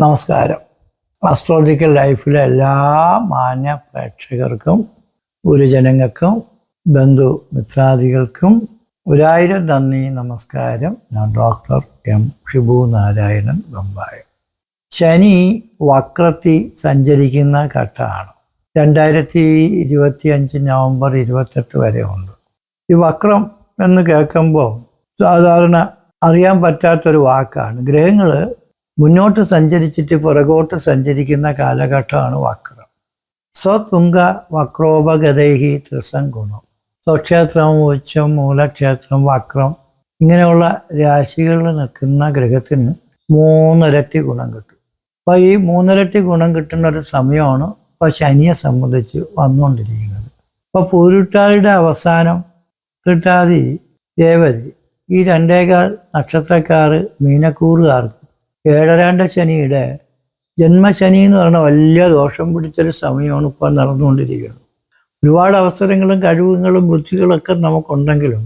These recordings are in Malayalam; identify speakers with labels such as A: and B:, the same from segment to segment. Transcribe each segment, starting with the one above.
A: നമസ്കാരം. അസ്ട്രോളജിക്കൽ ലൈഫിലെ എല്ലാ മാന്യ പ്രേക്ഷകർക്കും ഗുരുജനങ്ങൾക്കും ബന്ധു മിത്രാദികൾക്കും ഒരായിരം നന്ദി നമസ്കാരം. ഞാൻ ഡോക്ടർ എം ഷിബു നാരായണൻ ബമ്പായ. ശനി വക്രത്തി സഞ്ചരിക്കുന്ന ഘട്ടമാണ്. രണ്ടായിരത്തി ഇരുപത്തി അഞ്ച് നവംബർ ഇരുപത്തെട്ട് വരെ ഉണ്ട്. ഈ വക്രം എന്ന് കേൾക്കുമ്പോൾ സാധാരണ അറിയാൻ പറ്റാത്തൊരു വാക്കാണ്. ഗ്രഹങ്ങൾ മുന്നോട്ട് സഞ്ചരിച്ചിട്ട് പുറകോട്ട് സഞ്ചരിക്കുന്ന കാലഘട്ടമാണ് വക്രം. സ്വതുംഗ വക്രോപഗതൈഹി ത്രിസം ഗുണം. സ്വക്ഷേത്രം ഉച്ചം മൂലക്ഷേത്രം വക്രം ഇങ്ങനെയുള്ള രാശികളിൽ നിൽക്കുന്ന ഗ്രഹത്തിന് മൂന്നിരട്ടി ഗുണം കിട്ടും. അപ്പോൾ ഈ മൂന്നിരട്ടി ഗുണം കിട്ടുന്ന ഒരു സമയമാണ് ഇപ്പോൾ ശനിയെ സംബന്ധിച്ച് വന്നുകൊണ്ടിരിക്കുന്നത്. അപ്പോൾ പൂരുട്ടാരുടെ അവസാനം കിട്ടാതി ദേവതി. ഈ രണ്ടേകാൽ നക്ഷത്രക്കാർ മീനക്കൂറുകാർക്ക് ഏഴരാണ്ട ശനിയുടെ ജന്മശനി എന്ന് പറഞ്ഞ വലിയ ദോഷം പിടിച്ചൊരു സമയമാണ് ഇപ്പോൾ നടന്നുകൊണ്ടിരിക്കുന്നത്. ഒരുപാട് അവസരങ്ങളും കഴിവുകളും ബുദ്ധികളൊക്കെ നമുക്കുണ്ടെങ്കിലും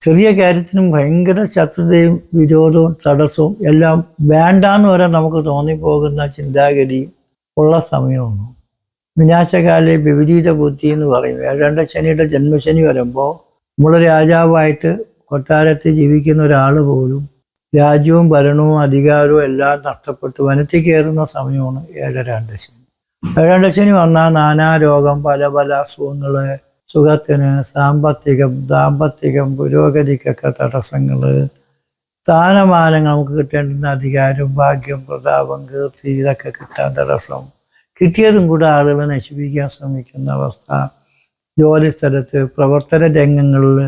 A: ചെറിയ കാര്യത്തിനും ഭയങ്കര ശത്രുതയും വിരോധവും തടസ്സവും എല്ലാം വേണ്ടാന്ന് വരെ നമുക്ക് തോന്നിപ്പോകുന്ന ചിന്താഗതിയും ഉള്ള സമയമാണ്. വിനാശകാലെ വിപരീത ബുദ്ധി എന്ന് പറയും. ഏഴാണ്ട ശനിയുടെ ജന്മശനി വരുമ്പോൾ നമ്മൾ രാജാവായിട്ട് കൊട്ടാരത്തിൽ ജീവിക്കുന്ന ഒരാൾ പോലും രാജ്യവും ഭരണവും അധികാരവും എല്ലാം നഷ്ടപ്പെട്ട്. വനത്തിൽ കയറുന്ന സമയമാണ് ഏഴരാണ്ട് ശനി ഏഴാണ്ട് ശനി വന്നാൽ നാനാ രോഗം പല പല അസുഖങ്ങൾ സുഖത്തിന് സാമ്പത്തികം ദാമ്പത്തികം പുരോഗതിക്കൊക്കെ തടസ്സങ്ങൾ സ്ഥാനമാനങ്ങൾ നമുക്ക് കിട്ടേണ്ടുന്ന അധികാരം ഭാഗ്യം പ്രതാപം കീർത്തി ഇതൊക്കെ കിട്ടാൻ തടസ്സം. കിട്ടിയതും കൂടെ ആളുകളെ നശിപ്പിക്കാൻ ശ്രമിക്കുന്ന അവസ്ഥ. ജോലിസ്ഥലത്ത് പ്രവർത്തന രംഗങ്ങളിൽ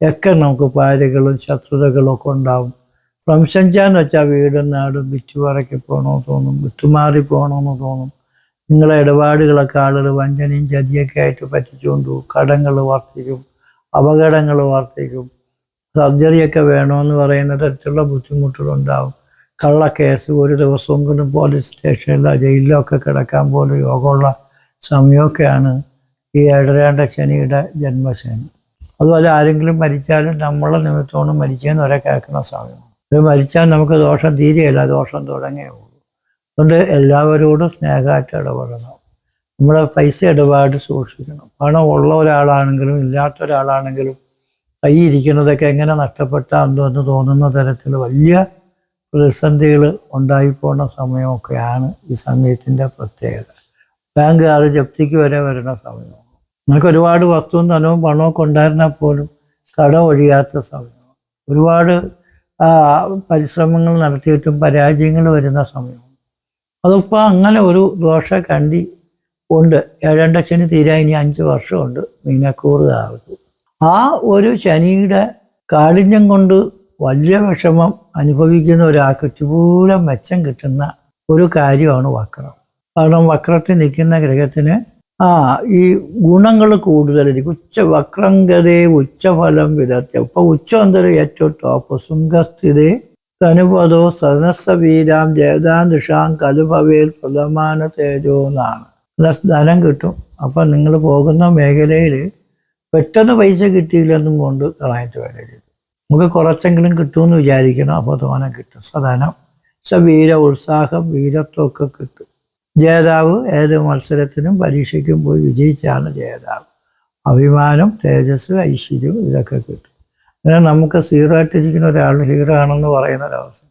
A: ഒക്കെ നമുക്ക് പാരകളും ശത്രുതകളും ഒക്കെ ഉണ്ടാവും. പ്രംശിച്ചാന്ന് വെച്ചാൽ വീടും നാടും വിറ്റുപറക്കി പോകണമെന്ന് തോന്നും വിട്ടുമാറി പോകണമെന്ന് തോന്നും. നിങ്ങളെ ഇടപാടുകളൊക്കെ ആളുകൾ വഞ്ചനയും ചതിയൊക്കെ ആയിട്ട് പറ്റിച്ചുകൊണ്ട് കടങ്ങൾ വർദ്ധിക്കും അപകടങ്ങൾ വർദ്ധിക്കും. സർജറിയൊക്കെ വേണമെന്ന് പറയുന്ന തരത്തിലുള്ള ബുദ്ധിമുട്ടുകളുണ്ടാവും. കള്ളക്കേസ് ഒരു ദിവസവും കൊണ്ടും പോലീസ് സ്റ്റേഷനിലോ ജയിലിലോ ഒക്കെ കിടക്കാൻ പോലും യോഗമുള്ള സമയമൊക്കെയാണ് ഈ ഏഴരേണ്ട ശനിയുടെ ജന്മശനി. അതുപോലെ ആരെങ്കിലും മരിച്ചാലും നമ്മളെ നിമിത്തമാണ് മരിച്ചതെന്ന് വരെ കേൾക്കുന്ന സമയമാണ് ഇത് മരിച്ചാൽ നമുക്ക് ദോഷം തീരെയല്ല ദോഷം തുടങ്ങേ ഉള്ളൂ. അതുകൊണ്ട് എല്ലാവരോടും സ്നേഹമായിട്ട് ഇടപെടണം. നമ്മൾ പൈസ ഇടപാട് സൂക്ഷിക്കണം. പണം ഉള്ള ഒരാളാണെങ്കിലും ഇല്ലാത്ത ഒരാളാണെങ്കിലും കൈ ഇരിക്കുന്നതൊക്കെ എങ്ങനെ നഷ്ടപ്പെട്ടാന്തോ എന്ന് തോന്നുന്ന തരത്തിൽ വലിയ പ്രതിസന്ധികൾ ഉണ്ടായിപ്പോണ സമയമൊക്കെയാണ് ഈ സമയത്തിന്റെ പ്രത്യേകത. ബാങ്കുകാർ ജപ്തിക്ക് വരെ വരുന്ന സമയമാണ്. നമുക്ക് ഒരുപാട് വസ്തുവും ധനവും പണമൊക്കെ ഉണ്ടായിരുന്നാൽ പോലും കടം ഒഴിയാത്ത സമയമാണ്. ഒരുപാട് പരിശ്രമങ്ങൾ നടത്തിയിട്ടും പരാജയങ്ങൾ വരുന്ന സമയമാണ് അതിപ്പോൾ അങ്ങനെ ഒരു ദോഷ കണ്ടി ഉണ്ട്. ഏഴണ്ട ശനി തീരാൻ ഇനി അഞ്ച് വർഷമുണ്ട് മീനക്കൂറുകാർക്ക് ആ ഒരു ശനിയുടെ കാഠിന്യം കൊണ്ട് വലിയ വിഷമം അനുഭവിക്കുന്ന ഒരാൾക്ക് ചൂലം മെച്ചം കിട്ടുന്ന ഒരു കാര്യമാണ് വക്രം. കാരണം വക്രത്തിൽ നിൽക്കുന്ന ഗ്രഹത്തിന് ആ ഈ ഗുണങ്ങൾ കൂടുതലായിരിക്കും. ഉച്ച വക്രംഗതേ ഉച്ചഫലം വിധത്തെ ഇപ്പൊ ഉച്ചം എന്തോ ഏറ്റവും ടോപ്പ് ശുംഗസ്ഥിതേ തനുപദോ സദനസ്സവീരാം ജേതാം ദിഷാം കലുഭവേൽ പ്രഥമാന തേജോ എന്നാണ്. ധനം കിട്ടും. അപ്പം നിങ്ങൾ പോകുന്ന മേഖലയിൽ പെട്ടെന്ന് പൈസ കിട്ടിയില്ലെന്നും കൊണ്ട് കളയിട്ട് വേണ്ടി നമുക്ക് കുറച്ചെങ്കിലും കിട്ടുമെന്ന് വിചാരിക്കണം. അപ്പോൾ തോനെ കിട്ടും. സധനം സ വീര ഉത്സാഹം വീരത്വമൊക്കെ കിട്ടും. ജേതാവ് ഏത് മത്സരത്തിനും പരീക്ഷയ്ക്കും പോയി വിജയിച്ചാണ് ജേതാവ്. അഭിമാനം തേജസ് ഐശ്വര്യം ഇതൊക്കെ കിട്ടും. അങ്ങനെ നമുക്ക് സീറോ ആയിട്ടിരിക്കുന്ന ഒരാൾ ഹീറോ ആണെന്ന് പറയുന്ന ഒരവസ്ഥ.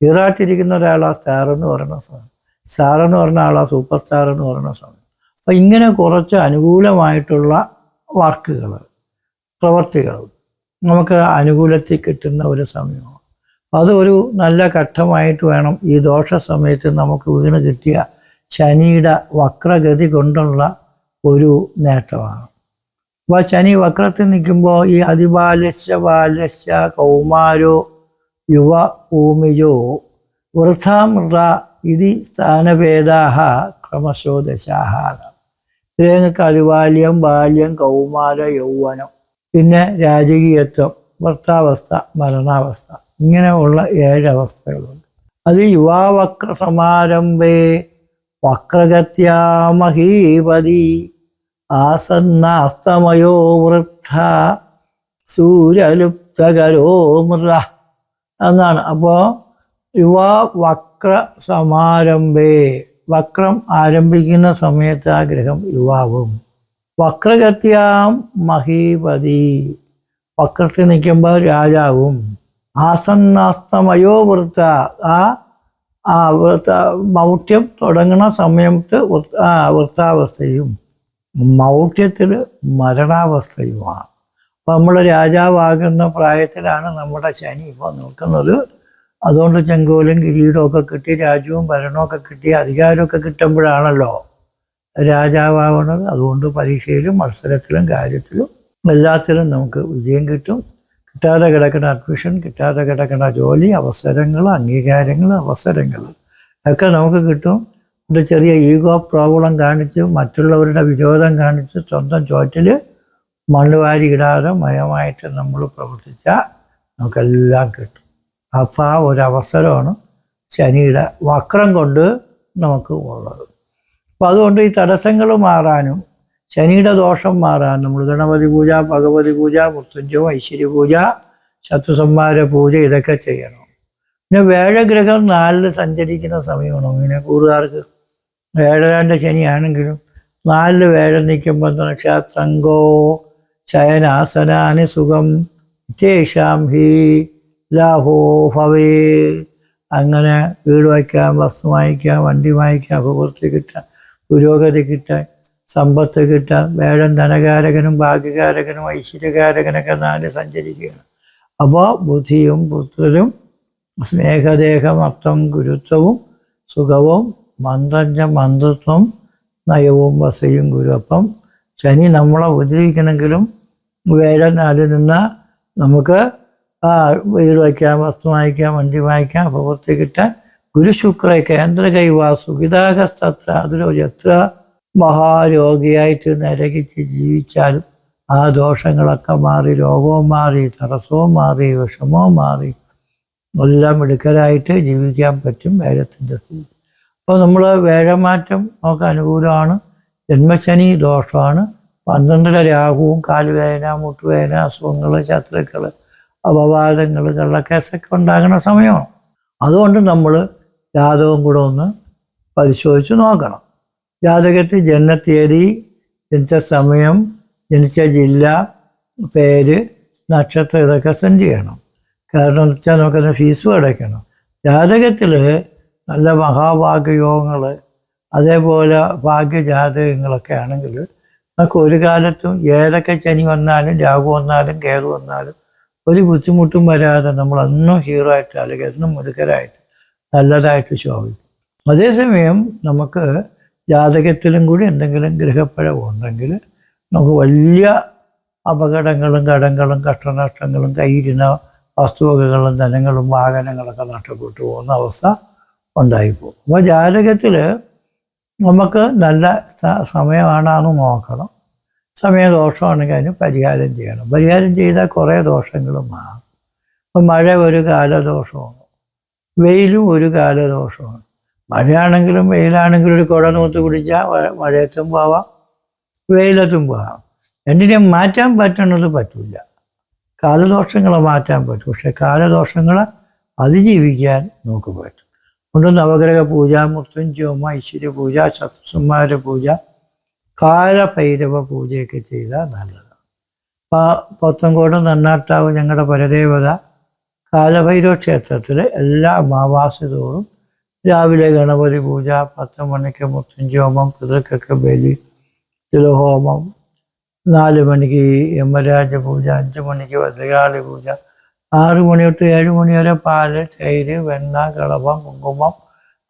A: ഹീറോ ആയിട്ടിരിക്കുന്ന ഒരാൾ ആ സ്റ്റാർ എന്ന് പറയുന്ന സമയം സ്റ്റാർ എന്ന് പറഞ്ഞ ആൾ ആ സൂപ്പർ സ്റ്റാർ എന്ന് പറയുന്ന സമയം അപ്പം ഇങ്ങനെ കുറച്ച് അനുകൂലമായിട്ടുള്ള വർക്കുകൾ പ്രവർത്തികൾ നമുക്ക് അനുകൂലത്തിൽ കിട്ടുന്ന ഒരു സമയമാണ്. അത് ഒരു നല്ല ഘട്ടമായിട്ട് വേണം ഈ ദോഷ സമയത്ത് നമുക്ക് വീണ് കിട്ടിയ ശനിയുടെ വക്രഗതി കൊണ്ടുള്ള ഒരു നേട്ടമാണ്. അപ്പോൾ ശനി വക്രത്തിൽ നിൽക്കുമ്പോൾ ഈ അതിബാലസ്യ ബാലസ്യ കൗമാരോ യുവ ഭൂമിയോ വൃഥാമൃത ഇതി സ്ഥാനഭേദാഹ ക്രമശോ ദശാഹ നിങ്ങൾക്ക് അതിബാല്യം ബാല്യം കൗമാര യൗവനം പിന്നെ രാജകീയത്വം വൃത്താവസ്ഥ മരണാവസ്ഥ ഇങ്ങനെയുള്ള ഏഴ് അവസ്ഥകളുണ്ട്. അത് യുവാവക്ര സമാരംഭേ വക്രഗത്യാമഹീപതി ആസന്നാസ്തമയോ വൃദ്ധ സൂര്യലുപ്തകരോ മൃത എന്നാണ് അപ്പോൾ യുവ വക്ര സമാരംഭേ വക്രം ആരംഭിക്കുന്ന സമയത്ത് ആ ഗ്രഹം യുവാവും. വക്രഗത്യാം മഹീപതി. വക്രത്തിൽ നിൽക്കുമ്പോൾ രാജാവും. ആസന്നാസ്തമയോ വൃത്ത ആ ആ മൗഢ്യം തുടങ്ങുന്ന സമയത്ത് വൃത്താവസ്ഥയും മൗഢ്യത്തിൽ മരണാവസ്ഥയുമാണ്. അപ്പം നമ്മൾ രാജാവാകുന്ന പ്രായത്തിലാണ് നമ്മുടെ ശനി ഇപ്പോൾ നിൽക്കുന്നത്. അതുകൊണ്ട് ചെങ്കോലും കിരീടമൊക്കെ കിട്ടി രാജ്യവും ഭരണമൊക്കെ കിട്ടി അധികാരമൊക്കെ കിട്ടുമ്പോഴാണല്ലോ രാജാവാകുന്നത് അതുകൊണ്ട് പരീക്ഷയിലും മത്സരത്തിലും കാര്യത്തിലും എല്ലാത്തിലും നമുക്ക് വിജയം കിട്ടും. കിട്ടാതെ കിടക്കുന്ന അഡ്മിഷൻ കിട്ടാതെ കിടക്കുന്ന ജോലി അവസരങ്ങൾ അംഗീകാരങ്ങൾ അവസരങ്ങൾ. ഒക്കെ നമുക്ക് കിട്ടും. ഒരു ചെറിയ ഈഗോ പ്രോബ്ലം കാണിച്ച് മറ്റുള്ളവരുടെ വിരോധം കാണിച്ച് സ്വന്തം ചോറ്റിൽ മണ്ണ് വാരി ഇടാതെ മയമായിട്ട് നമ്മൾ പ്രവർത്തിച്ചാൽ നമുക്കെല്ലാം കിട്ടും. അപ്പം ആ ഒരു അവസരമാണ് ശനിയുടെ വക്രം കൊണ്ട് നമുക്ക് ഉള്ളത്. അപ്പം അതുകൊണ്ട് ഈ തടസ്സങ്ങൾ മാറാനും ശനിയുടെ ദോഷം മാറാൻ നമ്മൾ ഗണപതി പൂജ ഭഗവതി പൂജ മൃത്യുഞ്ജയം ഐശ്വര്യ പൂജ ശത്രുസംഹാര പൂജ ഇതൊക്കെ ചെയ്യണം. പിന്നെ വേഴഗ്രഹം നാലിൽ സഞ്ചരിക്കുന്ന സമയമാണ്? ഇങ്ങനെ കൂറുകാർക്ക് വേഴരാണ്ട് ശനിയാണെങ്കിലും നാലിൽ വേഴ നിൽക്കുമ്പോൾ നക്ഷത്രങ്കോ ശയനാസനാനി സുഖം തേഷാം ഹി ലാഹോ ഭവേ അങ്ങനെ വീട് വയ്ക്കാം വസ്തു വാങ്ങിക്കാം വണ്ടി വാങ്ങിക്കാം അഭിവൃദ്ധി കിട്ടാം പുരോഗതി കിട്ടാൻ. സമ്പത്ത് കിട്ടാൻ വേഴം ധനകാരകനും ഭാഗ്യകാരകനും ഐശ്വര്യകാരകനൊക്കെ നാല് സഞ്ചരിക്കുകയാണ്. അപ്പോൾ ബുദ്ധിയും പുത്രരും സ്നേഹദേഹം അർത്ഥം ഗുരുത്വവും സുഖവും മന്ത്രഞ്ച മന്ത്രത്വം നയവും വസയും ഗുരു അപ്പം ശനി നമ്മളെ ഉപദ്രവിക്കണമെങ്കിലും വേഴം നാലിൽ നിന്ന് നമുക്ക് വീട് വയ്ക്കാം വസ്തു വാങ്ങിക്കാം വണ്ടി വാങ്ങിക്കാം അപ്പോൾ കിട്ടാൻ ഗുരുശുക്ര കേന്ദ്ര കൈവാസു ഗിതാഹസ്തത്ര അതിലൊരു എത്ര മഹാരോഗിയായിട്ട് നരകിച്ച് ജീവിച്ചാലും ആ ദോഷങ്ങളൊക്കെ മാറി രോഗവും മാറി തടസ്സവും മാറി വിഷമവും മാറി. എല്ലാം മിടുക്കരായിട്ട് ജീവിക്കാൻ പറ്റും വേഴത്തിന്റെ സ്ഥിതി അപ്പോൾ നമ്മൾ വേഴമാറ്റം നമുക്ക് അനുകൂലമാണ്. ജന്മശനി ദോഷമാണ്. പന്ത്രണ്ടര രാഹുവും കാലുവേദന മുട്ടുവേദന അസുഖങ്ങൾ ശത്രുക്കൾ അപവാദങ്ങൾ കള്ളക്കേസൊക്കെ ഉണ്ടാകുന്ന സമയമാണ്. അതുകൊണ്ട് നമ്മൾ ജാതകം കൂടെ ഒന്ന് പരിശോധിച്ച് നോക്കണം. ജാതകത്തിൽ ജനനത്തീയതി ജനിച്ച സമയം ജനിച്ച ജില്ല പേര് നക്ഷത്രം ഇതൊക്കെ സെൻഡ് ചെയ്യണം. കാരണം എന്ന് വെച്ചാൽ നമുക്കതിന് ഫീസും അടയ്ക്കണം. ജാതകത്തിൽ നല്ല മഹാഭാഗ്യയോഗങ്ങൾ അതേപോലെ ഭാഗ്യജാതകങ്ങളൊക്കെ ആണെങ്കിൽ നമുക്ക് ഒരു കാലത്തും ഏതൊക്കെ ശനി വന്നാലും രാഹു വന്നാലും കേതു വന്നാലും ഒരു ബുദ്ധിമുട്ടും വരാതെ നമ്മൾ അന്നും ഹീറോ ആയിട്ട് അല്ലെങ്കിൽ എന്നും മുടുക്കരായിട്ട് നല്ലതായിട്ട് ശോഭിക്കും. അതേസമയം നമുക്ക് ജാതകത്തിലും കൂടി എന്തെങ്കിലും ഗ്രഹപ്പഴം ഉണ്ടെങ്കിൽ നമുക്ക് വലിയ അപകടങ്ങളും കടങ്ങളും കഷ്ടനഷ്ടങ്ങളും കയ്യിരുന്ന വസ്തുവകകളും ധനങ്ങളും വാഹനങ്ങളൊക്കെ നഷ്ടപ്പെട്ടു പോകുന്ന അവസ്ഥ ഉണ്ടായിപ്പോകും. അപ്പോൾ ജാതകത്തിൽ നമുക്ക് നല്ല സമയമാണെന്ന് നോക്കണം. സമയദോഷമാണെങ്കിൽ അതിന് പരിഹാരം ചെയ്യണം. പരിഹാരം ചെയ്താൽ കുറേ ദോഷങ്ങളും മാറും. ഇപ്പം മഴ ഒരു കാലദോഷമാണ്. വെയിലും ഒരു കാലദോഷമാണ്. മഴയാണെങ്കിലും വെയിലാണെങ്കിലും ഒരു കുട നൂത്ത് പിടിച്ചാൽ മഴ- മഴയത്തും പോവാം വെയിലത്തും പോവാം. രണ്ടിനെയും മാറ്റാൻ പറ്റുന്നത് പറ്റില്ല കാലദോഷങ്ങളെ മാറ്റാൻ പറ്റും. പക്ഷെ കാലദോഷങ്ങളെ അതിജീവിക്കാൻ നമുക്ക് പറ്റും. അതുകൊണ്ട് നവഗ്രഹ പൂജ മൃത്യുഞ്ജോമ ഐശ്വര്യ പൂജ ശത്രുസുമാര പൂജ കാലഭൈരവ പൂജയൊക്കെ ചെയ്താൽ നല്ലതാണ് പ- പോത്തൻകോട് നന്നാട്ടാവ് ഞങ്ങളുടെ പരദേവത കാലഭൈരവ ക്ഷേത്രത്തിൽ എല്ലാ അമാവാസി രാവിലെ ഗണപതി പൂജ പത്ത് മണിക്ക് മൃത്യുഞ്ജോമം പിതൃക്കൊക്കെ ബലി തിലഹോമം നാല് മണിക്ക് യമരാജ പൂജ അഞ്ച് മണിക്ക് ഭദ്രകാളി പൂജ ആറ് മണി തൊട്ട് ഏഴ് മണി വരെ പാൽ തൈര് വെണ്ണ കളഭം കുങ്കുമം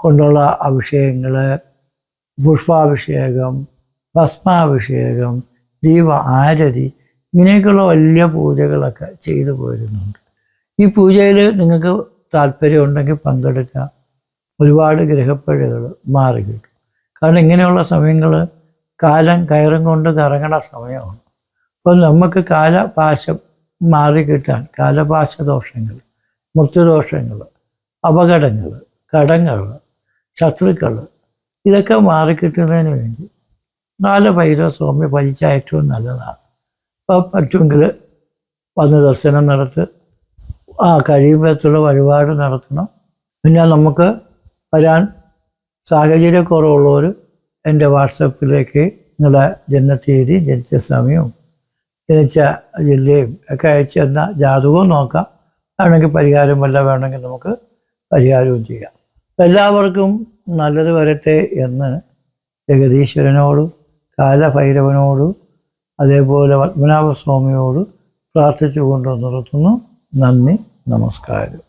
A: കൊണ്ടുള്ള അഭിഷേകങ്ങൾ പുഷ്പാഭിഷേകം ഭസ്മാഭിഷേകം ദീപ ആരതി ഇങ്ങനെയൊക്കെയുള്ള വലിയ പൂജകളൊക്കെ ചെയ്തു പോരുന്നുണ്ട്. ഈ പൂജയിൽ നിങ്ങൾക്ക് താല്പര്യമുണ്ടെങ്കിൽ പങ്കെടുക്കാം. ഒരുപാട് ഗ്രഹപ്പഴകൾ മാറി കിട്ടും കാരണം ഇങ്ങനെയുള്ള സമയങ്ങൾ കാലം കയറും കൊണ്ട് കറങ്ങണ സമയമാണ്. അപ്പോൾ നമുക്ക് കാലപാശം മാറി കിട്ടാൻ കാലപാശ ദോഷങ്ങൾ മൃത്യുദോഷങ്ങൾ അപകടങ്ങൾ കടങ്ങൾ ശത്രുക്കൾ ഇതൊക്കെ മാറിക്കിട്ടുന്നതിന് വേണ്ടി നാല് ഭൈരവ സ്വാമി ഭജിച്ച ഏറ്റവും നല്ലതാണ്. അപ്പോൾ പറ്റുമെങ്കിൽ വന്ന് ദർശനം നടത്തി ആ കഴിയുമ്പോഴത്തുള്ള വഴിപാട് നടത്തണം. പിന്നെ നമുക്ക് വരാൻ സാഹചര്യക്കുറവുള്ളവർ എന്റെ വാട്സപ്പിലേക്ക് നിങ്ങളുടെ ജനനത്തീയതി ജനിച്ച സമയവും ജനിച്ച ജില്ലയും ഒക്കെ അയച്ചു തന്ന ജാതകവും നോക്കാം. വേണമെങ്കിൽ പരിഹാരം വല്ല വേണമെങ്കിൽ നമുക്ക് പരിഹാരവും ചെയ്യാം. എല്ലാവർക്കും നല്ലത് വരട്ടെ എന്ന് ജഗദീശ്വരനോടും കാലഭൈരവനോടും അതേപോലെ പത്മനാഭസ്വാമിയോട് പ്രാർത്ഥിച്ചുകൊണ്ട് നിർത്തുന്നു. നന്ദി നമസ്കാരം.